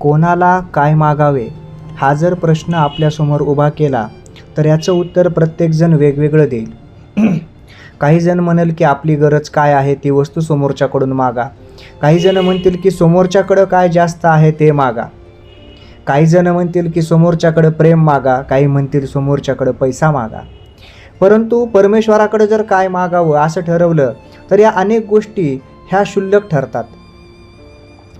कोणाला काय मागावे हा जर प्रश्न आपल्यासमोर उभा केला तर याचं उत्तर प्रत्येकजण वेगवेगळं देईल. काही जण म्हणेल की आपली गरज काय आहे ती वस्तू समोरच्याकडून मागा. काही जण म्हणतील की समोरच्याकडं काय जास्त आहे ते मागा. काही जण म्हणतील की समोरच्याकडं प्रेम मागा काही म्हणतील समोरच्याकडं पैसा मागा. परंतु परमेश्वराकडे जर काय मागावं असं ठरवलं तर या अनेक गोष्टी ह्या क्षुल्लक ठरतात.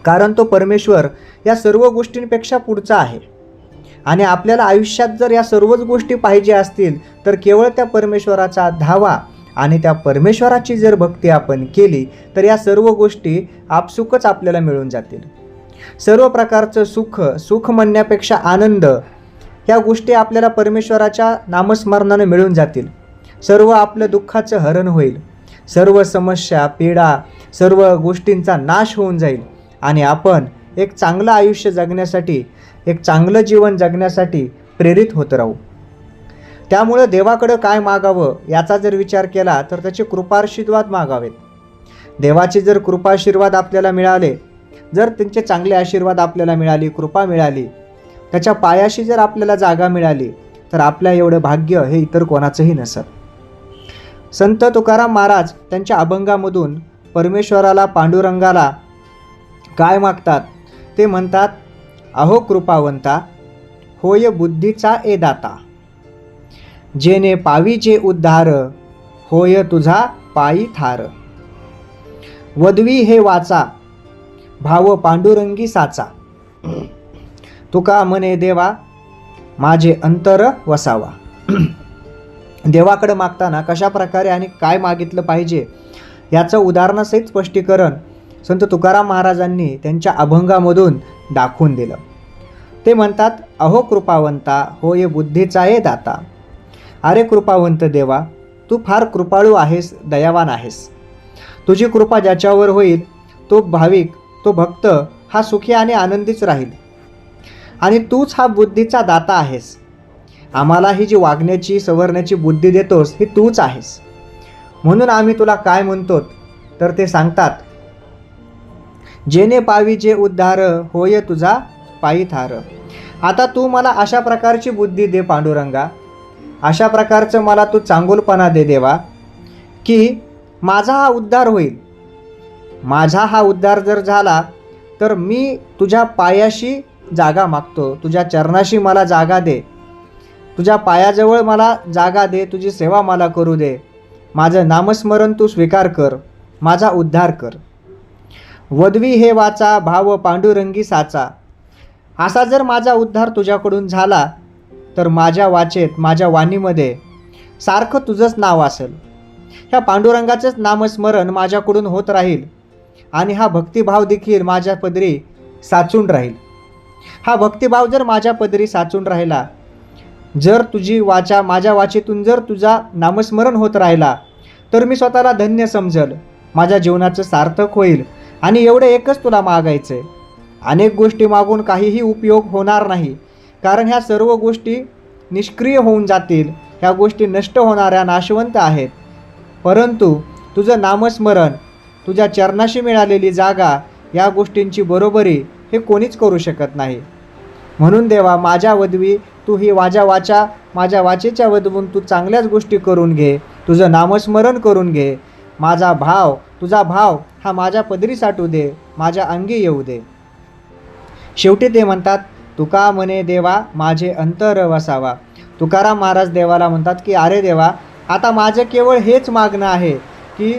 कारण तो परमेश्वर या सर्व गोष्टींपेक्षा पुढचा आहे. आणि आपल्याला आयुष्यात जर या सर्वच गोष्टी पाहिजे असतील तर केवळ त्या परमेश्वराचा धावा आणि त्या परमेश्वराची जर भक्ती आपण केली तर या सर्व गोष्टी आपसुकच आपल्याला मिळून जातील. सर्व प्रकारचं सुख सुख म्हणण्यापेक्षा आनंद ह्या गोष्टी आपल्याला परमेश्वराच्या नामस्मरणाने मिळून जातील. सर्व आपलं दुःखाचं हरण होईल. सर्व समस्या पीडा सर्व गोष्टींचा नाश होऊन जाईल. आणि आपण एक चांगलं आयुष्य जगण्यासाठी एक चांगलं जीवन जगण्यासाठी प्रेरित होत राहू. त्यामुळं देवाकडं काय मागावं याचा जर विचार केला तर त्याचे कृपाशीर्वाद मागावेत. देवाचे जर कृपाशीर्वाद आपल्याला मिळाले जर त्यांचे चांगले आशीर्वाद आपल्याला मिळाली कृपा मिळाली त्याच्या पायाशी जर आपल्याला जागा मिळाली तर आपल्या एवढं भाग्य हे इतर कोणाचंही नसत. संत तुकाराम महाराज त्यांच्या अभंगामधून परमेश्वराला पांडुरंगाला काय मागतात? ते म्हणतात अहो कृपावंता होय बुद्धीचा ए दाता. जेने पावीचे उद्धार होय तुझा पायी थार. वदवी हे वाचा भाव पांडुरंगी साचा. तुका म्हणे देवा माझे अंतर वसावा. देवाकडे मागताना कशा प्रकारे आणि काय मागितलं पाहिजे? याचं उदाहरणासहित स्पष्टीकरण संत तुकाराम महाराजांनी त्यांच्या अभंगामधून दाखवून दिलं. ते म्हणतात अहो कृपावंता हो ये बुद्धीचा ये दाता. अरे कृपावंत देवा तू फार कृपाळू आहेस दयावान आहेस. तुझी कृपा ज्याच्यावर होईल तो भाविक तो भक्त हा सुखी आणि आनंदीच राहील. आणि तूच हा बुद्धीचा दाता आहेस. आम्हाला ही जी वागण्याची सवरण्याची बुद्धी देतोस ही तूच आहेस. म्हणून आम्ही तुला काय म्हणतो तर ते सांगतात जेने पावी जे उद्धार होय तुझा पायी थार आता तू मला अशा प्रकारची बुद्धी दे पांडुरंगा. अशा प्रकारचं मला तू चांगुलपणा दे देवा की माझा हा उद्धार होईल. माझा हा उद्धार जर झाला तर मी तुझ्या पायाशी जागा मागतो तुझ्या चरणाशी मला जागा दे. तुझ्या पायाजवळ मला जागा दे तुझी सेवा मला करू दे. माझं नामस्मरण तू स्वीकार कर माझा उद्धार कर. वदवी हे वाचा भाव पांडुरंगी साचा. असा जर माझा उद्धार तुझ्याकडून झाला तर माझ्या वाचेत माझ्या वाणीमध्ये सारखं तुझंच नाव असेल. ह्या पांडुरंगाचंच नामस्मरण माझ्याकडून होत राहील आणि हा भक्तिभाव देखील माझ्या पदरी साचून राहील. हा भक्तिभाव जर माझ्या पदरी साचून राहिला जर तुझी वाचा माझ्या वाचेतून जर तुझा नामस्मरण होत राहिला तर मी स्वतःला धन्य समजल. माझ्या जीवनाचं सार्थक होईल. आणि एवढं एकच तुला मागायचं. आहे अनेक गोष्टी मागून काहीही उपयोग होणार नाही. कारण ह्या सर्व गोष्टी निष्क्रिय होऊन जातील. ह्या गोष्टी नष्ट होणाऱ्या नाशवंत आहेत. परंतु तुझं नामस्मरण तुझ्या चरणाशी मिळालेली जागा या गोष्टींची बरोबरी हे कोणीच करू शकत नाही. म्हणून देवा माझ्या वदवी तू ही वाजा वाचा माझ्या वाचेच्या वदवून तू चांगल्याच गोष्टी करून घे. तुझं नामस्मरण करून घे. माझा भाव तुझा भाव हा माझ्या पदरी साठू दे माझ्या अंगी येऊ दे. शेवटी ते म्हणतात तुका म्हणे देवा माझे अंतर वसावा. तुकाराम महाराज देवाला म्हणतात की अरे देवा आता माझं केवळ हेच मागणं आहे की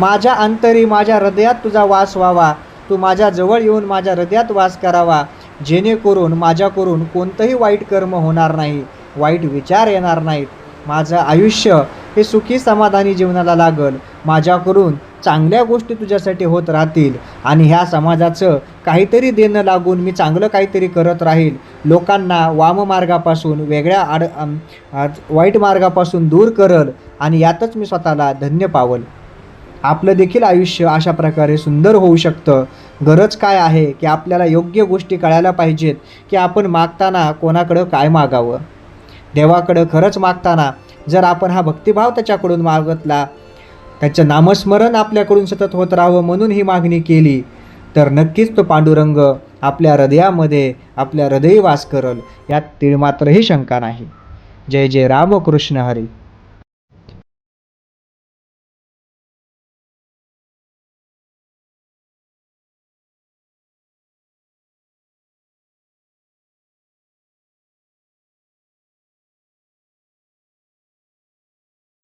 माझ्या अंतरी माझ्या हृदयात तुझा वास व्हावा. तू माझ्या जवळ येऊन माझ्या हृदयात वास करावा. जेणेकरून माझ्याकडून कोणतंही वाईट कर्म होणार नाही वाईट विचार येणार नाहीत. माझं आयुष्य हे सुखी समाधानी जीवनाला लागल. माझ्याकडून चांगल्या गोष्टी तुझ्यासाठी होत राहतील आणि ह्या समाजाचं काहीतरी देणं लागून मी चांगलं काहीतरी करत राहील. लोकांना वाममार्गापासून वेगळ्या आड वाईट मार्गापासून दूर करल आणि यातच मी स्वतःला धन्य पावल. आपलं देखील आयुष्य अशा प्रकारे सुंदर होऊ शकतं. गरज काय आहे की आपल्याला योग्य गोष्टी कळायला पाहिजेत की आपण मागताना कोणाकडं काय मागावं? देवाकडं खरंच मागताना जर आपण हा भक्तिभाव त्याच्याकडून मागतला त्याचं नामस्मरण आपल्याकडून सतत होत राहावं म्हणून ही मागणी केली. तर नक्कीच तो पांडुरंग आपल्या हृदयामध्ये आपल्या हृदयी वास करल यात तिळमात्रही शंका नाही. जय जय रामकृष्ण हरी.